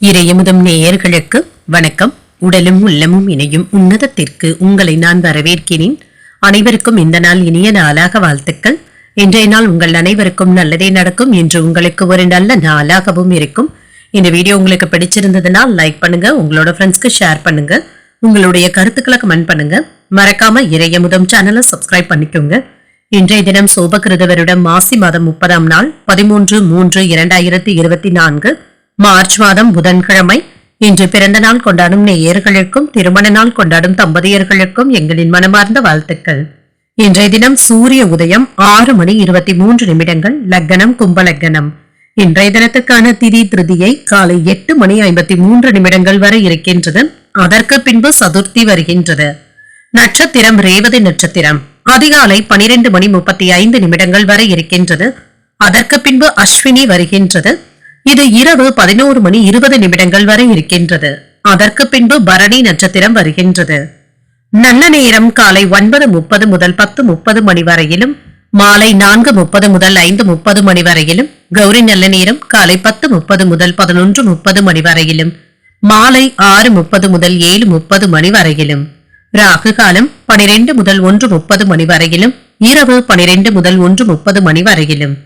இறையமுதம் நேயர்களுக்கு வணக்கம். உடலும் உள்ளமும் இணையும் உன்னதத்திற்கு உங்களை நான் வரவேற்கிறேன். அனைவருக்கும் இந்த நாள் இனிய நாளாக வாழ்த்துக்கள். இன்றைய நாள் உங்கள் அனைவருக்கும் நல்லதே நடக்கும் என்று உங்களுக்கு ஒரு நல்ல நாளாகவும் இருக்கும். இந்த வீடியோ உங்களுக்கு பிடிச்சிருந்ததுன்னா லைக் பண்ணுங்க உங்களோட ஃப்ரெண்ட்ஸ்க்கு ஷேர் பண்ணுங்க உங்களுடைய கருத்துக்களை கமெண்ட் பண்ணுங்க. மறக்காம இறையமுதம் சேனலை சப்ஸ்கிரைப் பண்ணிக்கோங்க. இன்றைய தினம் சோபகிருதவருடன் மாசி மாதம் முப்பதாம் நாள் பதிமூன்று மூன்று இரண்டாயிரத்தி இருபத்தி நான்கு. மார்ச் மாதம் புதன்கிழமை. இன்று பிறந்த நாள் கொண்டாடும் நேயர்களுக்கும் திருமண நாள் கொண்டாடும் தம்பதியர்களுக்கும் எங்களின் மனமார்ந்த வாழ்த்துக்கள். இன்றைய தினம் சூரிய உதயம் ஆறு மணி இருபத்தி மூன்று நிமிடங்கள் லக்கணம் கும்பலக்கணம். இன்றைய தினத்துக்கான திதி திருதியை காலை எட்டு மணி ஐம்பத்தி மூன்று நிமிடங்கள் வரை இருக்கின்றது. அதற்கு பின்பு சதுர்த்தி வருகின்றது. நட்சத்திரம் ரேவதி நட்சத்திரம். அதிகாலை பனிரெண்டு மணி முப்பத்தி ஐந்து நிமிடங்கள் வரை இருக்கின்றது. அதற்கு பின்பு அஸ்வினி வருகின்றது. இது இரவு பதினோரு மணி இருபது நிமிடங்கள் வரை இருக்கின்றது. அதற்கு பின்பு பரணி நட்சத்திரம் வருகின்றது. நல்ல நேரம் காலை ஒன்பது முப்பது முதல் பத்து முப்பது மணி வரையிலும் மாலை நான்கு முப்பது முதல் ஐந்து முப்பது மணி வரையிலும் கௌரி நல்ல நேரம் காலை பத்து முப்பது முதல் பதினொன்று முப்பது மணி வரையிலும் மாலை ஆறு முப்பது முதல் ஏழு முப்பது மணி வரையிலும். ராகு காலம் பனிரெண்டு முதல் ஒன்று முப்பது மணி வரையிலும் இரவு பனிரெண்டு முதல் ஒன்று முப்பது மணி வரையிலும்.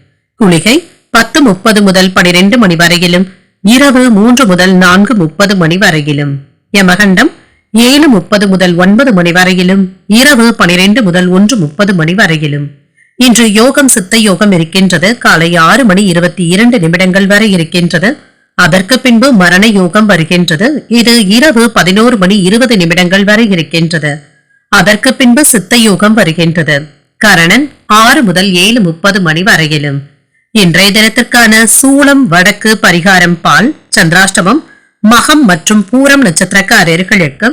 குளிகை பத்து முப்பது முதல் பனிரெண்டு மணி வரையிலும் இரவு மூன்று முதல் நான்கு முப்பது மணி வரையிலும். யமகண்டம் ஏழு முப்பது முதல் ஒன்பது மணி வரையிலும் இரவு பனிரெண்டு முதல் ஒன்று முப்பது மணி வரையிலும். இன்று யோகம் சித்த யோகம் இருக்கின்றது. காலை ஆறு மணி இருபத்தி இரண்டு நிமிடங்கள் வரை இருக்கின்றது. அதற்கு பின்பு மரண யோகம் வருகின்றது. இது இரவு பதினோரு மணி இருபது நிமிடங்கள் வரை இருக்கின்றது. அதற்கு பின்பு சித்த யோகம் வருகின்றது. கரணன் ஆறு முதல் ஏழு முப்பது மணி வரையிலும். இன்றைய தினத்திற்கான சூளம் வடக்கு பரிகாரம் பால் சந்திராஷ்டமம் மகம் மற்றும் பூரம் நட்சத்திரக்காரர்களுக்கு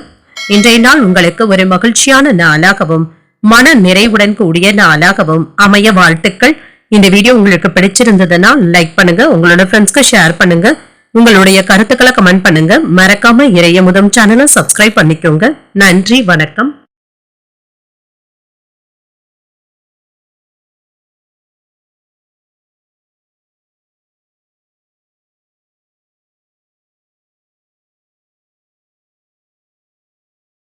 இன்றைய நாள் உங்களுக்கு ஒரு மகிழ்ச்சியான நாளாகவும் மன நிறைவுடன் கூடிய நாளாகவும் அமைய வாழ்த்துக்கள். இந்த வீடியோ உங்களுக்கு பிடிச்சிருந்ததுன்னா லைக் பண்ணுங்க உங்களோட ஃப்ரெண்ட்ஸ்க்கு ஷேர் பண்ணுங்க உங்களுடைய கருத்துக்களை கமெண்ட் பண்ணுங்க. மறக்காம இறைய முதம் சேனலை சப்ஸ்கிரைப் பண்ணிக்கோங்க. நன்றி வணக்கம்.